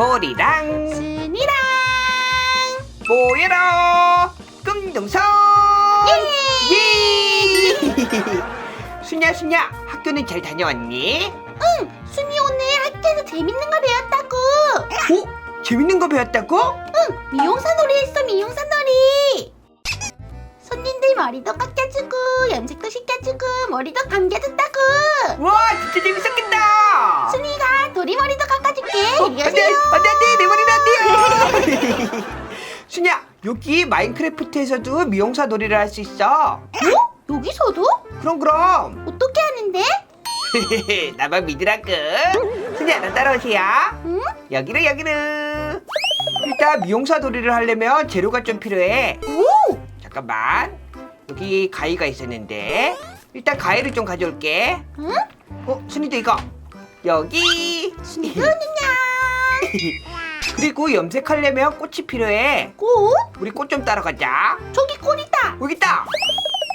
소리랑. 순이랑. 모여라 금동서 예! 예! 순야 순야 학교는 잘 다녀왔니? 응 순이 오늘 학교에서 재밌는 거 배웠다고. 오 재밌는 거 배웠다고? 응 미용사 놀이 했어 미용사 놀이. 손님들 머리도 깎여주고 염색도 시켜주고 머리도 감겨준다고. 와 진짜 재밌었겠다 깎아줄게. 어, 안돼 안돼 안돼. 내 머리는 안돼. 순야 여기 마인크래프트에서도 미용사 놀이를 할 수 있어. 어? 여기서도? 그럼 그럼. 어떻게 하는데? 나만 믿으라고. 순야 나 따라오세요. 응? 여기로 여기로. 일단 미용사 놀이를 하려면 재료가 좀 필요해. 오! 잠깐만. 여기 가위가 있었는데. 일단 가위를 좀 가져올게. 응? 어 순이도 이거 여기. 그냥 그리고 염색하려면 꽃이 필요해. 꽃? 우리 꽃 좀 따러 가자. 저기 꽃이다. 여기 있다.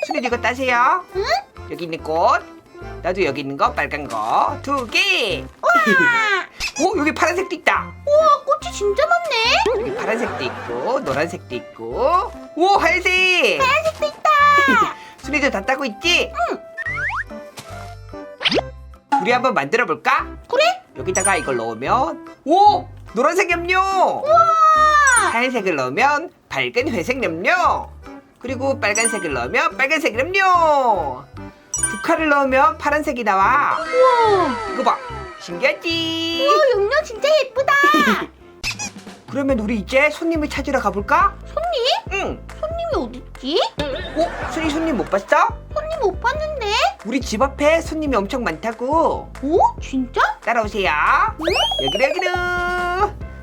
순이도 이거 따세요. 응? 여기 있는 꽃. 나도 여기 있는 거 빨간 거. 두개. 와! 오 여기 파란색도 있다. 우와 꽃이 진짜 많네. 여기 파란색도 있고 노란색도 있고. 오 하얀색. 하얀색도 있다. 순이도 다 따고 있지? 우리 한번 만들어 볼까? 그래? 여기다가 이걸 넣으면 오 노란색 염료 우와 하얀색을 넣으면 밝은 회색 염료 그리고 빨간색을 넣으면 빨간색 염료 두 칼을 넣으면 파란색이 나와 우와 이거 봐 신기하지? 우와 용료 진짜 예쁘다 그러면 우리 이제 손님을 찾으러 가볼까? 손님? 응 손님이 어딨지? 어? 순이 손님 못 봤어? 손님 못 봤는데 우리 집 앞에 손님이 엄청 많다고 오? 진짜? 따라오세요 응? 여기로 여기로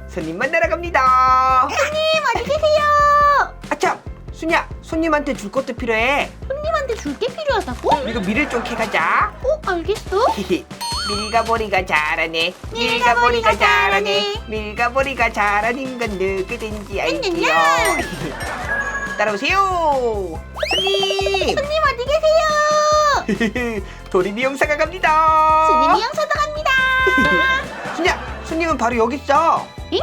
손님 만나러 갑니다 손님 어디 계세요? 아참 순야 손님한테 줄 것도 필요해 손님한테 줄 게 필요하다고? 이거 밀을 좀 캐가자 어? 알겠어 밀가보리가 잘하네 밀가보리가 잘하네. 밀가보리가 잘하는 건 누구든지 알지요. 따라오세요 손님 손님 어디 계세요? 도리 미용사가 갑니다 손님 미용사도 갑니다 순야 손님은 바로 여기 있어 응?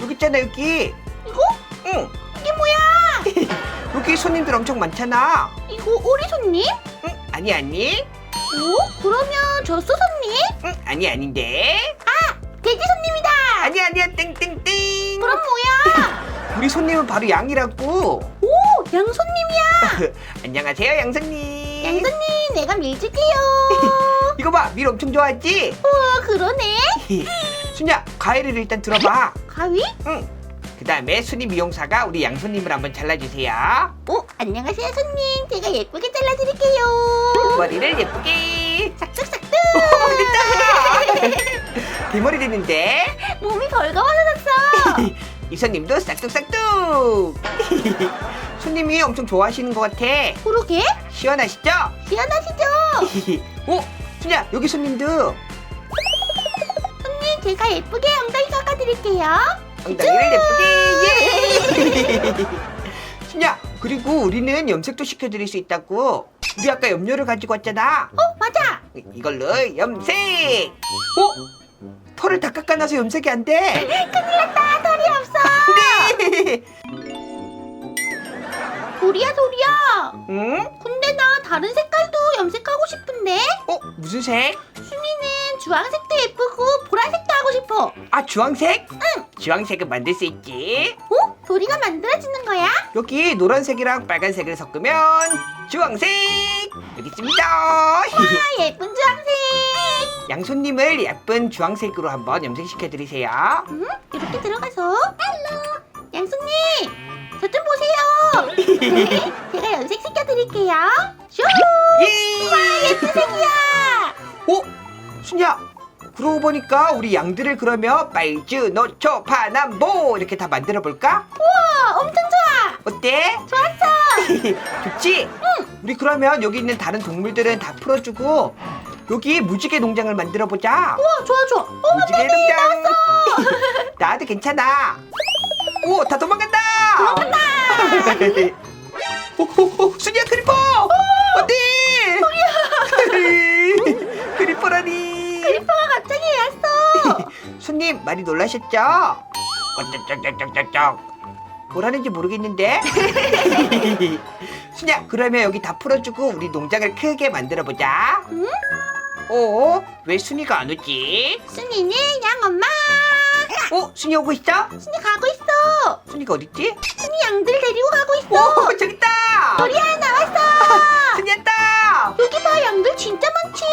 여기 있잖아 여기 이거? 응 이게 뭐야? 여기 손님들 엄청 많잖아 이거 오리 손님? 응 아니 아니 오? 그러면 젖소 손님? 응 아니 아닌데 돼지 손님이다 아니 아니야 땡땡땡 그럼 뭐야? 우리 손님은 바로 양이라고 오! 양 손님이야 안녕하세요 양손님 양손님 내가 밀 줄게요. 이거 봐 밀 엄청 좋아하지? 우와 그러네. 순야 가위를 일단 들어봐. 가위? 응 그 다음에 순이 미용사가 우리 양손님을 한번 잘라주세요. 오 안녕하세요 손님. 제가 예쁘게 잘라드릴게요. 머리를 예쁘게. 싹둑싹둑 오 됐다. 대머리 됐는데? 몸이 벌거워졌어. 이 손님도 싹둑싹둑 손님이 엄청 좋아하시는 것 같아. 그러게. 시원하시죠? 시원하시죠? 오 순야 여기 손님도. 손님 제가 예쁘게 엉덩이 깎아드릴게요. 엉덩이를 예쁘게. 예! 순야 그리고 우리는 염색도 시켜드릴 수 있다고. 우리 아까 염료를 가지고 왔잖아. 어 맞아. 이- 이걸로 염색. 어? 털을 다 깎아놔서 염색이 안 돼. 큰일 났다. 털이 없어. 네. 도리야 도리야 응? 근데 나 다른 색깔도 염색하고 싶은데 어? 무슨 색? 순이는 주황색도 예쁘고 보라색도 하고 싶어 아 주황색? 응. 주황색은 만들 수 있지. 어? 도리가 만들어주는 거야? 여기 노란색이랑 빨간색을 섞으면 주황색 여기 있습니다. 아 예쁜 주황색 양손님을 예쁜 주황색으로 한번 염색시켜 드리세요. 응? 이렇게 들어가서 헬로 양손님 제가 염색시켜드릴게요 슈 예! 예쁜 색이야 어? 순야 그러고 보니까 우리 양들을 그러면 빨주, 노초, 파남보 이렇게 다 만들어 볼까? 우와 엄청 좋아 어때? 좋았어 좋지? 응. 우리 그러면 여기 있는 다른 동물들은 다 풀어주고 여기 무지개 농장을 만들어 보자. 우와 좋아 좋아 어 무지개 농장. 나도 괜찮아. 오, 다 도망간다. 도망간다. 오, 오, 오, 순이야 크리퍼. 어때? 소리야. 크리퍼라니. 크리퍼가 갑자기 왔어 손님 많이 놀라셨죠? 어쩌쩌쩌쩌쩌 뭐라는지 모르겠는데 순야 그러면 여기 다 풀어주고 우리 농장을 크게 만들어보자 응? 어? 왜 순이가 안 오지? 순이는 양 엄마. 어? 순이 오고 있어? 순이 가고 있어. 순이가 어딨지? 순이 양들 데리고 가고 있어. 오 저기 있다 도리야 나왔어. 순이 왔다 여기 봐 양들 진짜 많지.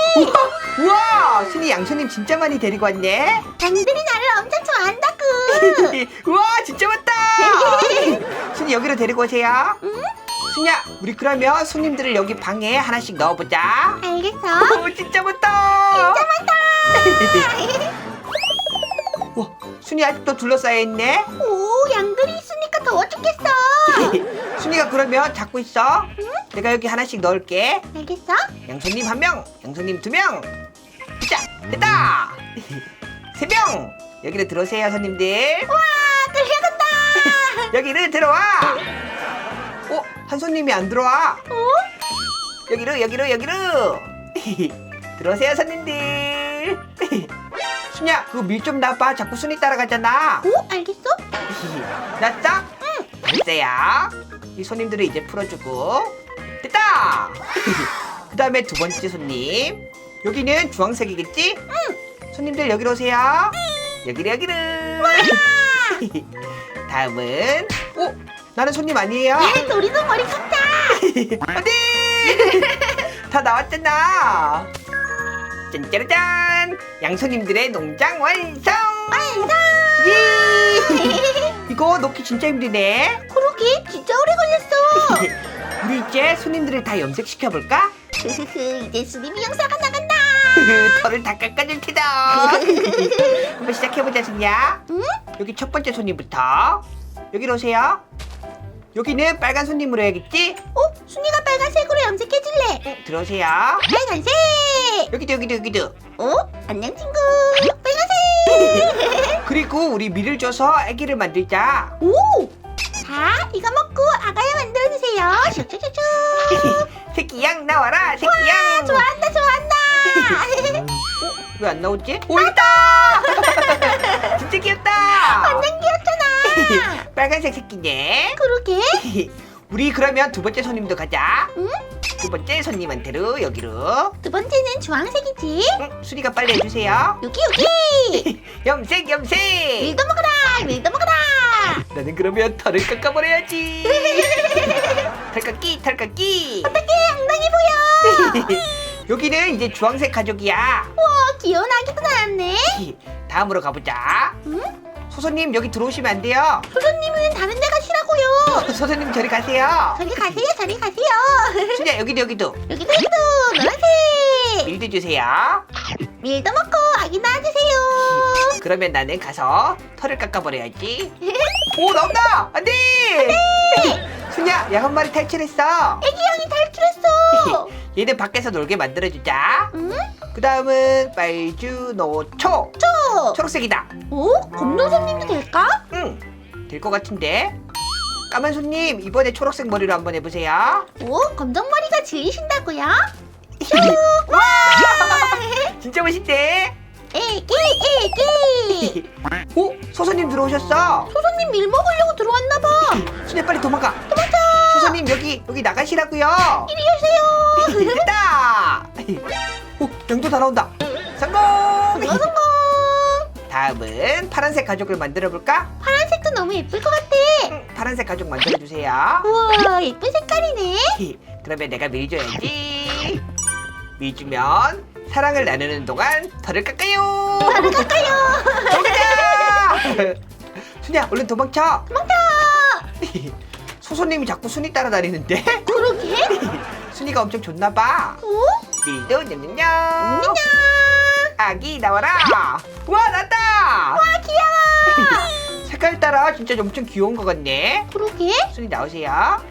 우와 순이 양손님 진짜 많이 데리고 왔네 양들이 나를 엄청 좋아한다구. 우와 진짜 많다 순이 여기로 데리고 오세요 응? 순이야 우리 그러면 손님들을 여기 방에 하나씩 넣어보자 알겠어. 오 진짜 많다 진짜 많다. 와 순이 아직도 둘러싸여 있네 오 더워 죽겠어. 순이가 그러면 잡고 있어 내가 여기 하나씩 넣을게 알겠어? 양손님 한 명, 양손님 두 명. 자, 됐다. 세 명. 여기로 들어오세요, 손님들. 와 끌려간다. 여기로 들어와. 어, 한 손님이 안 들어와. 어? 여기로, 여기로, 여기로. 들어오세요, 손님들. 순야, 그거 밀 좀 놔봐. 자꾸 순이 따라가잖아. 오 알겠어? 놨어? 응. 됐어요. 이 손님들을 이제 풀어주고. 됐다. 그 다음에 두 번째 손님. 여기는 주황색이겠지? 응. 손님들 여기로 오세요. 여기로 여기로. 다음은 오 나는 손님 아니에요. 얘 도리도 머리 컸다. 안돼. 다 나왔잖아. 짠짜라짠. 양손님들의 농장 완성. 완성. 예. 이거 넣기 진짜 힘드네. 그러게 진짜 오래 걸렸어. 우리 이제 손님들을 다 염색시켜 볼까? 흐흐흐 이제 수리 미용사가 나간다. 털을 다 깎아줄 테다. 한번 시작해보자, 순야. 응? 여기 첫 번째 손님부터. 여기로 오세요. 여기는 빨간 손님으로 해야겠지? 어? 순이가 빨간색으로 염색해줄래. 응, 들어오세요. 빨간색. 여기도, 여기도, 여기도. 어? 안녕 친구. 빨간색. 그리고 우리 밀을 줘서 아기를 만들자. 오. 자 이거 먹고 아가야 만들어주세요. 슉슉슉슉. 새끼 양 나와라, 새끼 양. 좋아한다 좋아한다. 왜 안 나오지? 오, 있다! 진짜 귀엽다. 완전 귀엽잖아. 빨간색 새끼네. 그러게. 우리 그러면 두 번째 손님도 가자. 응? 두 번째 손님한테로 여기로. 두 번째는 주황색이지. 응, 수리가 빨리 해주세요. 여기 여기. 염색, 염색. 밀도 먹어라. 밀도 먹어라. 나는 그러면 털을 깎아버려야지. 털 깎기, 털 깎기. 어떻게 엉덩이 보여? 여기는 이제 주황색 가족이야. 와 귀여운 아기도 나왔네. 다음으로 가보자. 응? 소소님 여기 들어오시면 안 돼요. 소장님은 다른 데 가시라고요. 소소님 저리 가세요. 저리 가세요, 저리 가세요. 순야 여기도 여기도 여기도 여기도 노란색. 밀도 주세요. 밀도 먹고 아기 낳아주세요. 그러면 나는 가서 털을 깎아버려야지. 오 나온다. 안돼. 순야 양 한 마리 탈출했어. 애기 양이 탈출했어. 얘는 밖에서 놀게 만들어주자. 응? 그 다음은 빨주 노초. 저. 초록색이다. 오? 검정 손님도 될까? 응. 될 것 같은데. 까만 손님 이번에 초록색 머리로 한번 해보세요. 오? 검정 머리가 질리신다고요? 와! 진짜 멋있대. 애기, 애기. 오 소소님 들어오셨어. 소손님 밀 먹으려고 들어왔나 봐. 순야 빨리 도망가. 도망쳐. 소소님 여기 여기 나가시라고요. 이리 오세요. 됐다. 오 양도 다 나온다. 성공, 성공. 다음은 파란색 가족을 만들어 볼까? 파란색도 너무 예쁠 것 같아. 응, 파란색 가족 만들어 주세요. 우와, 예쁜 색깔이네. 그러면 내가 밀줘야지. 밀주면 사랑을 나누는 동안 털을 깎아요. 바로 갈까요? 도망가! 순이야 얼른 도망쳐. 도망쳐. 소소님이 자꾸 순이 따라다니는데 그러게. 순이가 엄청 좋나 봐. 오? 밀도 냠냠냠. 안녕. 아기 나와라. 와 났다. 아, 귀여워. 색깔 따라 진짜 엄청 귀여운 것 같네. 그러게. 순이 나오세요.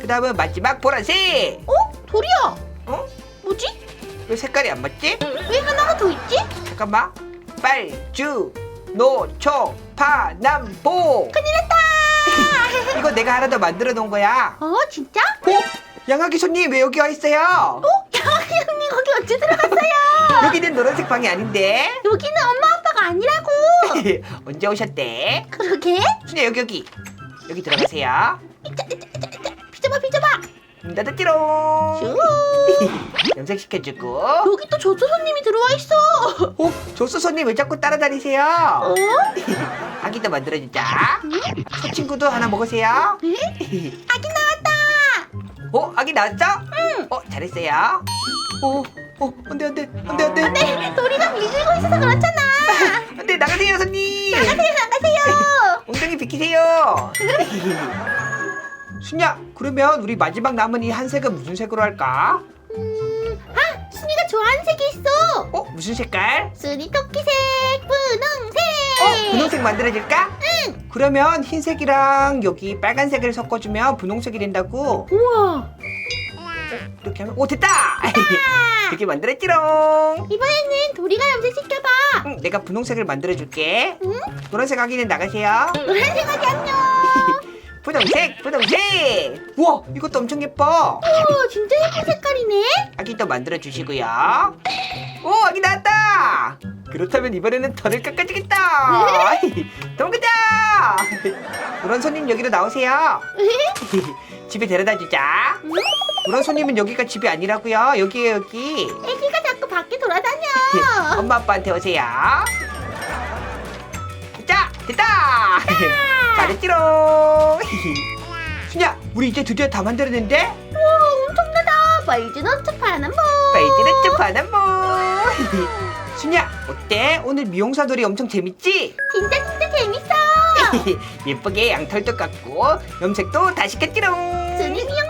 그 다음은 마지막 보라색. 어? 돌이야. 어? 뭐지? 왜 색깔이 안 맞지? 왜 하나가 더 있지? 잠깐만. 빨주, 노초, 파남보. 큰일 났다. 이거 내가 하나 더 만들어 놓은 거야. 어, 진짜? 어? 양아기 손님 왜 여기 와 있어요? 어? 거기 언제 들어갔어요? 여기는 노란색 방이 아닌데. 여기는 엄마 아빠가 아니라고. 언제 오셨대? 그러게? 순이야 여기 여기 여기 들어가세요 비켜봐 비켜봐. 문 닫았지롱 슈. 염색 시켜주고 여기 또 조수 손님이 들어와 있어. 어? 조수 손님 왜 자꾸 따라다니세요? 어? 아기도 만들어주자 저 친구도 하나 먹으세요 에? 아기 나왔다. 어? 아기 나왔죠? 응 어? 잘했어요 어? 어? 안 돼 안 돼 안 돼 안 돼 네, 도리가 밀고 있어서 그렇잖아. 안 돼 나가세요 손님 나가세요 나가세요. 엉덩이 비키세요 순야 그러면 우리 마지막 남은 이 한 색은 무슨 색으로 할까? 음, 아 순이가 좋아하는 색이 있어. 어? 무슨 색깔? 순이 토끼색, 분홍색. 어? 분홍색 만들어줄까? 응 그러면 흰색이랑 여기 빨간색을 섞어주면 분홍색이 된다고 우와. 이렇게 하면 오 됐다! 이렇게 만들었지롱. 이번에는 도리가 염색시켜봐. 응, 내가 분홍색을 만들어줄게. 응? 노란색 아기는 나가세요. 노란색 아기 안녕. 분홍색 분홍색! 우와 이것도 엄청 예뻐. 오, 진짜 예쁜 색깔이네. 아기도 만들어주시고요. 오 아기 나왔다! 그렇다면 이번에는 털을 깎아주겠다. 도망가자! 노란 손님 여기로 나오세요. 집에 데려다 주자. 응? 노란 손님은 여기가 집이 아니라고요 여기에요 여기 애기가 자꾸 밖에 돌아다녀. 엄마 아빠한테 오세요 자 됐다 잘했지롱 신야 우리 이제 드디어 다 만들었는데 우와, 엄청나다. 빨주노트 파남보. 페이지를 쭉 하는 뭐 순야 어때 오늘 미용사 놀이 엄청 재밌지 진짜 진짜 재밌어. 예쁘게 양털도 깎고 염색도 다 시켰지롱 순이 미용사.